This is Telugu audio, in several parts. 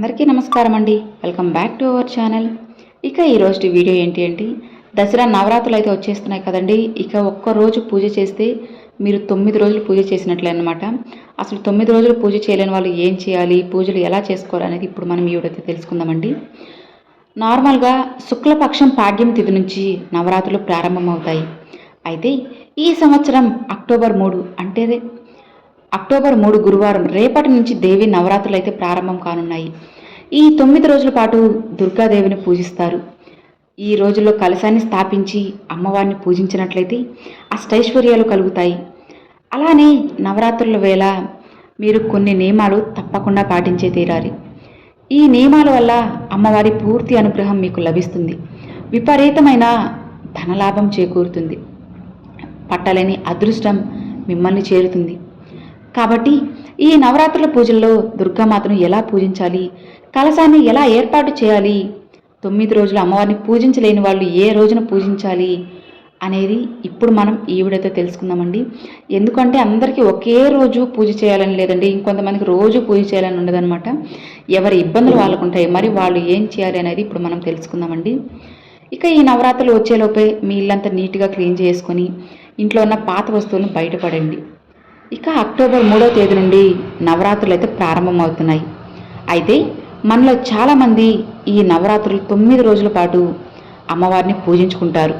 అందరికీ నమస్కారం అండి. Welcome back to our channel. ఇక ఈరోజు వీడియో ఏంటి అంటే దసరా నవరాత్రులు అయితే వచ్చేస్తున్నాయి కదండి. ఇక ఒక్క రోజు పూజ చేస్తే మీరు తొమ్మిది రోజులు పూజ చేసినట్లే అనమాట అసలు తొమ్మిది రోజులు పూజ చేయలేని వాళ్ళు ఏం చేయాలి? పూజలు ఎలా చేసుకోవాలి అనేది ఇప్పుడు మనం ఈ తెలుసుకుందామండి. నార్మల్గా శుక్లపక్షం పాడ్యం తిథి నుంచి నవరాత్రులు ప్రారంభమవుతాయి. అయితే ఈ సంవత్సరం అక్టోబర్ మూడు అంటే అక్టోబర్ మూడు గురువారం రేపటి నుంచి దేవి నవరాత్రులు అయితే ప్రారంభం కానున్నాయి. ఈ తొమ్మిది రోజుల పాటు దుర్గాదేవిని పూజిస్తారు. ఈ రోజుల్లో కలశాన్ని స్థాపించి అమ్మవారిని పూజించినట్లయితే అష్టైశ్వర్యాలు కలుగుతాయి. అలానే నవరాత్రుల వేళ మీరు కొన్ని నియమాలు తప్పకుండా పాటించే తీరాలి. ఈ నియమాల వల్ల అమ్మవారి పూర్తి అనుగ్రహం మీకు లభిస్తుంది. విపరీతమైన ధనలాభం చేకూరుతుంది. పట్టలేని అదృష్టం మిమ్మల్ని చేరుతుంది. కాబట్టి ఈ నవరాత్రుల పూజల్లో దుర్గామాతను ఎలా పూజించాలి? కలశాన్ని ఎలా ఏర్పాటు చేయాలి? తొమ్మిది రోజులు అమ్మవారిని పూజించలేని వాళ్ళు ఏ రోజున పూజించాలి? అనేది ఇప్పుడు మనం ఈ వీడియోతో తెలుసుకుందామండి. ఎందుకంటే అందరికీ ఒకే రోజు పూజ చేయాలని లేదండి. ఇంకొంతమందికి రోజు పూజ చేయాలని ఉండదనమాట ఎవరి ఇబ్బందులు వాళ్ళకు ఉంటాయి మరి వాళ్ళు ఏం చేయాలి అనేది ఇప్పుడు మనం తెలుసుకుందామండి. ఇక ఈ నవరాత్రులు వచ్చేలోపే మీ ఇల్లంతా నీట్గా క్లీన్ చేసుకొని ఇంట్లో ఉన్న పాత వస్తువులను బయటపడండి. ఇక అక్టోబర్ మూడో తేదీ నుండి నవరాత్రులు అయితే ప్రారంభమవుతున్నాయి. అయితే మనలో చాలామంది ఈ నవరాత్రులు తొమ్మిది రోజుల పాటు అమ్మవారిని పూజించుకుంటారు.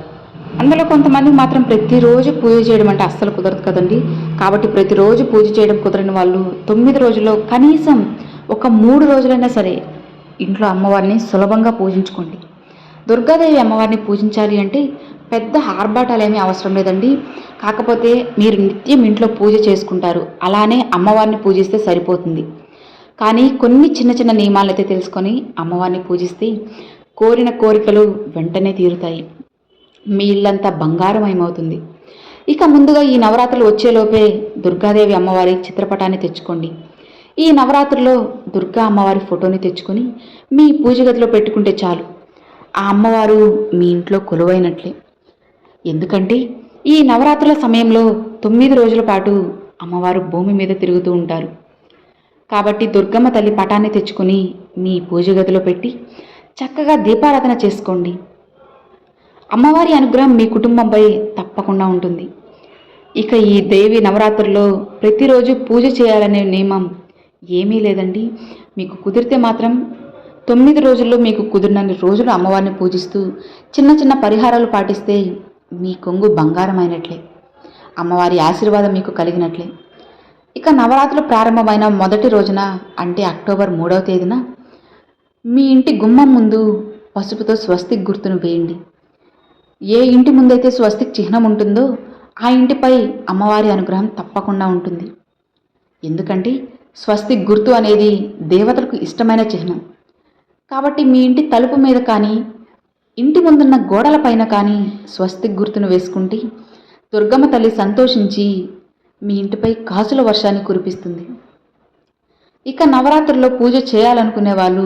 అందులో కొంతమంది మాత్రం ప్రతిరోజు పూజ చేయడం అంటే అస్సలు కుదరదు కదండి. కాబట్టి ప్రతిరోజు పూజ చేయడం కుదరని వాళ్ళు తొమ్మిది రోజుల్లో కనీసం ఒక మూడు రోజులైనా సరే ఇంట్లో అమ్మవారిని సులభంగా పూజించుకోండి. దుర్గాదేవి అమ్మవారిని పూజించాలి అంటే పెద్ద ఆర్భాటాలు ఏమీ అవసరం లేదండి. కాకపోతే మీరు నిత్యం ఇంట్లో పూజ చేసుకుంటారు. అలానే అమ్మవారిని పూజిస్తే సరిపోతుంది. కానీ కొన్ని చిన్న చిన్న నియమాలు అయితే తెలుసుకొని అమ్మవారిని పూజిస్తే కోరిన కోరికలు వెంటనే తీరుతాయి. మీ ఇల్లంతా బంగారమయమవుతుంది ఇక ముందుగా ఈ నవరాత్రులు వచ్చేలోపే దుర్గాదేవి అమ్మవారి చిత్రపటాన్ని తెచ్చుకోండి. ఈ నవరాత్రుల్లో దుర్గా అమ్మవారి ఫోటోని తెచ్చుకొని మీ పూజ గదిలో పెట్టుకుంటే చాలు. ఆ అమ్మవారు మీ ఇంట్లో కొలువైనట్లే. ఎందుకంటే ఈ నవరాత్రుల సమయంలో తొమ్మిది రోజుల పాటు అమ్మవారు భూమి మీద తిరుగుతూ ఉంటారు. కాబట్టి దుర్గమ్మ తల్లి పటాన్ని తెచ్చుకొని మీ పూజ గదిలో పెట్టి చక్కగా దీపారాధన చేసుకోండి. అమ్మవారి అనుగ్రహం మీ కుటుంబంపై తప్పకుండా ఉంటుంది. ఇక ఈ దేవి నవరాత్రుల్లో ప్రతిరోజు పూజ చేయాలనే నియమం ఏమీ లేదండి. మీకు కుదిరితే మాత్రం తొమ్మిది రోజుల్లో మీకు కుదిరినన్ని రోజులు అమ్మవారిని పూజిస్తూ చిన్న చిన్న పరిహారాలు పాటిస్తే మీ కొంగు బంగారమైనట్లే. అమ్మవారి ఆశీర్వాదం మీకు కలిగినట్లే. ఇక నవరాత్రులు ప్రారంభమైన మొదటి రోజున అంటే అక్టోబర్ మూడవ తేదీన మీ ఇంటి గుమ్మం ముందు పసుపుతో స్వస్తిక్ గుర్తును వేయండి. ఏ ఇంటి ముందైతే స్వస్తిక్ చిహ్నం ఉంటుందో ఆ ఇంటిపై అమ్మవారి అనుగ్రహం తప్పకుండా ఉంటుంది. ఎందుకంటే స్వస్తిక్ గుర్తు అనేది దేవతలకు ఇష్టమైన చిహ్నం. కాబట్టి మీ ఇంటి తలుపు మీద కానీ ఇంటి ముందున్న గోడలపైన కానీ స్వస్తిక్ గుర్తును వేసుకుంటే దుర్గమ్మ తల్లి సంతోషించి మీ ఇంటిపై కాసుల వర్షాన్ని కురిపిస్తుంది. ఇక నవరాత్రుల్లో పూజ చేయాలనుకునే వాళ్ళు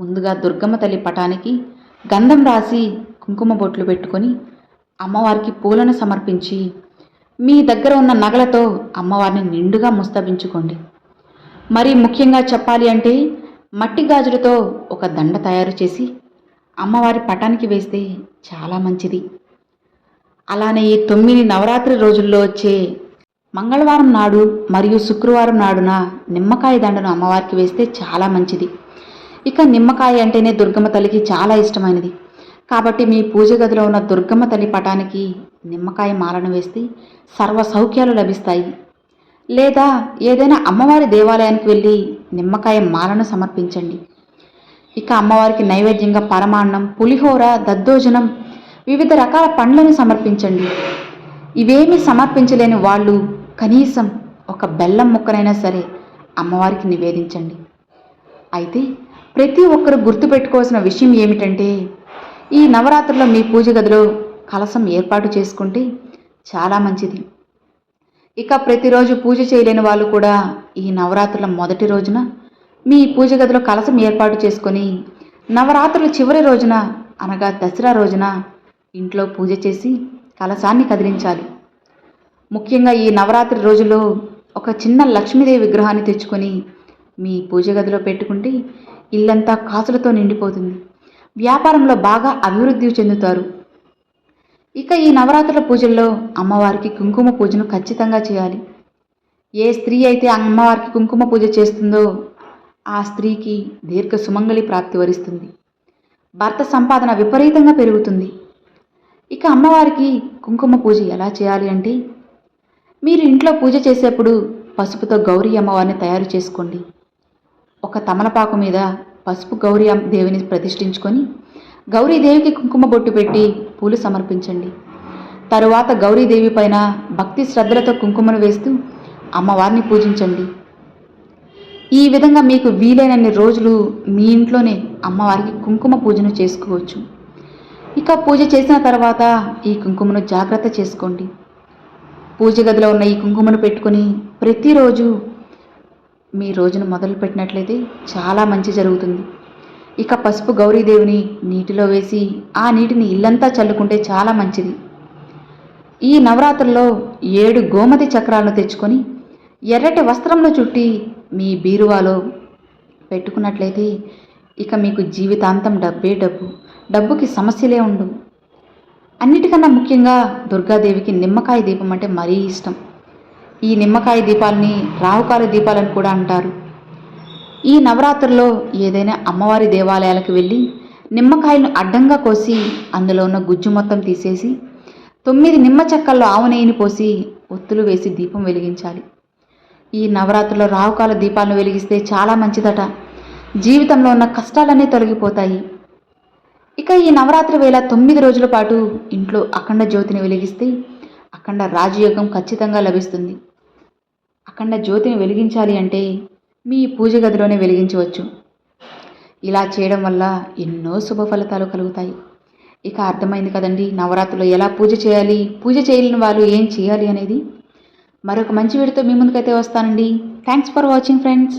ముందుగా దుర్గమ్మ తల్లి పటానికి గంధం రాసి కుంకుమ బొట్లు పెట్టుకొని అమ్మవారికి పూలను సమర్పించి మీ దగ్గర ఉన్న నగలతో అమ్మవారిని నిండుగా ముస్తబించుకోండి. మరి ముఖ్యంగా చెప్పాలి అంటే మట్టి గాజులతో ఒక దండ తయారు చేసి అమ్మవారి పటానికి వేస్తే చాలా మంచిది. అలానే ఈ తొమ్మిది నవరాత్రి రోజుల్లో వచ్చే మంగళవారం నాడు మరియు శుక్రవారం నాడున నిమ్మకాయ దండను అమ్మవారికి వేస్తే చాలా మంచిది. ఇక నిమ్మకాయ అంటేనే దుర్గమ్మ తల్లికి చాలా ఇష్టమైనది. కాబట్టి మీ పూజ గదిలో ఉన్న దుర్గమ్మ తల్లి పటానికి నిమ్మకాయ మాలను వేస్తే సర్వ సౌఖ్యాలు లభిస్తాయి. లేదా ఏదైనా అమ్మవారి దేవాలయానికి వెళ్ళి నిమ్మకాయ మాలను సమర్పించండి. ఇక అమ్మవారికి నైవేద్యంగా పరమాన్నం పులిహోర దద్దోజనం వివిధ రకాల పండ్లను సమర్పించండి. ఇవేమీ సమర్పించలేని వాళ్ళు కనీసం ఒక బెల్లం ముక్కనైనా సరే అమ్మవారికి నివేదించండి. అయితే ప్రతి ఒక్కరు గుర్తుపెట్టుకోవాల్సిన విషయం ఏమిటంటే ఈ నవరాత్రుల్లో మీ పూజ గదిలో కలసం ఏర్పాటు చేసుకుంటే చాలా మంచిది. ఇక ప్రతిరోజు పూజ చేయలేని వాళ్ళు కూడా ఈ నవరాత్రుల మొదటి రోజున మీ పూజ గదిలో కలసం ఏర్పాటు చేసుకొని నవరాత్రుల చివరి రోజున అనగా దసరా రోజున ఇంట్లో పూజ చేసి కలశాన్ని కదిలించాలి. ముఖ్యంగా ఈ నవరాత్రి రోజుల్లో ఒక చిన్న లక్ష్మీదేవి విగ్రహాన్ని తెచ్చుకొని మీ పూజ గదిలో పెట్టుకుంటే ఇల్లంతా కాసులతో నిండిపోతుంది. వ్యాపారంలో బాగా అభివృద్ధి చెందుతారు. ఇక ఈ నవరాత్రుల పూజల్లో అమ్మవారికి కుంకుమ పూజను ఖచ్చితంగా చేయాలి. ఏ స్త్రీ అయితే అమ్మవారికి కుంకుమ పూజ చేస్తుందో ఆ స్త్రీకి దీర్ఘ సుమంగళి ప్రాప్తి వరిస్తుంది. భర్త సంపాదన విపరీతంగా పెరుగుతుంది. ఇక అమ్మవారికి కుంకుమ పూజ ఎలా చేయాలి అంటే మీరు ఇంట్లో పూజ చేసేప్పుడు పసుపుతో గౌరీ అమ్మవారిని తయారు చేసుకోండి. ఒక తమలపాకు మీద పసుపు గౌరీ అమ్మ- దేవిని ప్రతిష్ఠించుకొని గౌరీదేవికి కుంకుమ బొట్టు పెట్టి పూలు సమర్పించండి. తరువాత గౌరీదేవి పైన భక్తి శ్రద్ధలతో కుంకుమను వేస్తూ అమ్మవారిని పూజించండి. ఈ విధంగా మీకు వీలైనన్ని రోజులు మీ ఇంట్లోనే అమ్మవారికి కుంకుమ పూజను చేసుకోవచ్చు. ఇక పూజ చేసిన తర్వాత ఈ కుంకుమను జాగ్రత్త చేసుకోండి. పూజ గదిలో ఉన్న ఈ కుంకుమను పెట్టుకొని ప్రతిరోజు మీ రోజును మొదలు పెట్టినట్లయితే చాలా మంచి జరుగుతుంది. ఇక పసుపు గౌరీదేవిని నీటిలో వేసి ఆ నీటిని ఇల్లంతా చల్లుకుంటే చాలా మంచిది. ఈ నవరాత్రుల్లో ఏడు గోమతి చక్రాలను తెచ్చుకొని ఎర్రటి వస్త్రంలో చుట్టి మీ బీరువాలో పెట్టుకున్నట్లయితే ఇక మీకు జీవితాంతం డబ్బే డబ్బు. డబ్బుకి సమస్యలే ఉండవు అన్నిటికన్నా ముఖ్యంగా దుర్గాదేవికి నిమ్మకాయ దీపం అంటే మరీ ఇష్టం. ఈ నిమ్మకాయ దీపాలని రాహుకాల దీపాలని కూడా అంటారు. ఈ నవరాత్రుల్లో ఏదైనా అమ్మవారి దేవాలయాలకు వెళ్ళి నిమ్మకాయలను అడ్డంగా కోసి అందులో ఉన్న గుజ్జు మొత్తం తీసేసి తొమ్మిది నిమ్మ చెక్కల్లో ఆవు నెయ్యిని పోసి ఒత్తులు వేసి దీపం వెలిగించాలి. ఈ నవరాత్రుల్లో రావుకాల దీపాలను వెలిగిస్తే చాలా మంచిదట. జీవితంలో ఉన్న కష్టాలన్నీ తొలగిపోతాయి. ఇక ఈ నవరాత్రి వేళ తొమ్మిది రోజుల పాటు ఇంట్లో అఖండ జ్యోతిని వెలిగిస్తే అఖండ రాజయోగం ఖచ్చితంగా లభిస్తుంది. అఖండ జ్యోతిని వెలిగించాలి అంటే మీ పూజ గదిలోనే వెలిగించవచ్చు. ఇలా చేయడం వల్ల ఎన్నో శుభ ఫలితాలు కలుగుతాయి. ఇక అర్థమైంది కదండి నవరాత్రులు ఎలా పూజ చేయాలి? పూజ చేయలేని వాళ్ళు ఏం చేయాలి అనేది? మరొక మంచి వీడితో మీ ముందుకైతే వస్తానండి. Thanks for watching friends